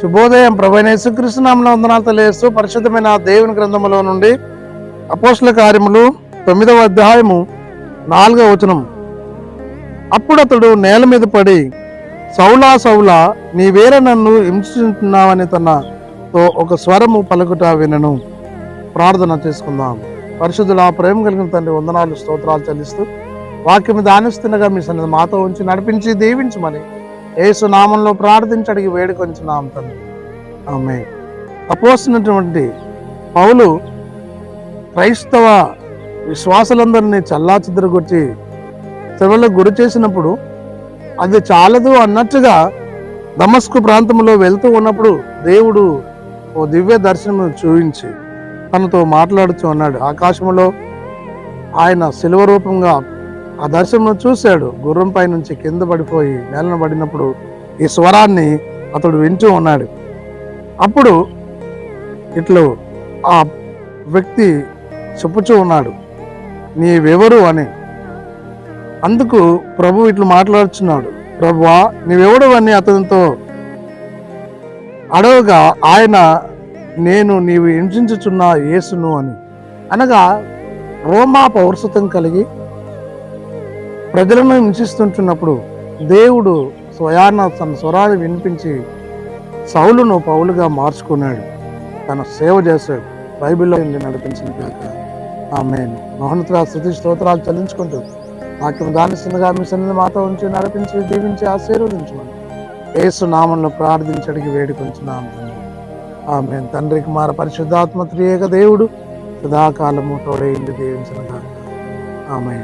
శుభోదయం ప్రభైన యేసుకృష్ణనామన వందనాలు తెలియస్తూ పరిశుద్ధమైన దేవుని గ్రంథములో నుండి అపోస్ల కార్యములు తొమ్మిదవ అధ్యాయము నాలుగవ వచనం. అప్పుడు అతడు నేల మీద పడి సౌలా సౌలా నీవేర నన్ను హింసించున్నావని తనతో ఒక స్వరము పలుకుట వినను. ప్రార్థన చేసుకుందాం. పరిశుద్ధుల ప్రేమ కలిగిన తండ్రి వందనాలు స్తోత్రాలు చెల్లిస్తూ వాక్యం దానిస్తుండగా మీ సన్నిధి మాతో ఉంచి నడిపించి దీవించమని యేసు నామంలో ప్రార్థించి అడిగి వేడుకొంచున్నాం తండ్రి. ఆమె అపోసినటువంటి పౌలు క్రైస్తవ విశ్వాసులందరినీ చల్లా చెదరగొట్టి శ్రమలకు గురి చేసినప్పుడు అది చాలదు అన్నట్టుగా దమస్కు ప్రాంతంలో వెళ్తూ ఉన్నప్పుడు దేవుడు ఓ దివ్య దర్శనం చూపించి తనతో మాట్లాడుతూ ఉన్నాడు ఆకాశంలో ఆయన శిలువ రూపంగా ఆ దర్శనం చూశాడు. గుర్రంపై నుంచి కింద పడిపోయి నేలన పడినప్పుడు ఈ స్వరాన్ని అతడు వింటూ ఉన్నాడు. అప్పుడు ఇట్లు ఆ వ్యక్తి చెప్పుచూ ఉన్నాడు. నీవెవరు? అని. అందుకు ప్రభు ఇట్లు మాట్లాడుచున్నాడు. ప్రభువా నీవెవడు? అని అతనితో అడవగా ఆయన నేను నీవు హింసించుచున్న యేసును అని. అనగా రోమా పౌరసత్వం కలిగి ప్రజలను హింసిస్తుంటున్నప్పుడు దేవుడు స్వయాన తన స్వరాన్ని వినిపించి సౌలును పౌలుగా మార్చుకున్నాడు. తన సేవ చేశాడు. బైబిల్లో నుండి నడిపించిన కాక ఆమె మహోన్నతుగా స్థుతి స్తోత్రాలు చెల్లించుకుంటూ వాక్యం దానిస్తుండగా మీ సన్నిధి మాతో ఉంచి నడిపించి దీవించి ఆశీర్వదించమని ఏసు నామంలో ప్రార్థించడికి వేడుకొంచున్నాం. ఆమె తండ్రి కుమార పరిశుద్ధాత్మ త్రియేక దేవుడు సదాకాలము తోడైంది దీవించిన ఆమె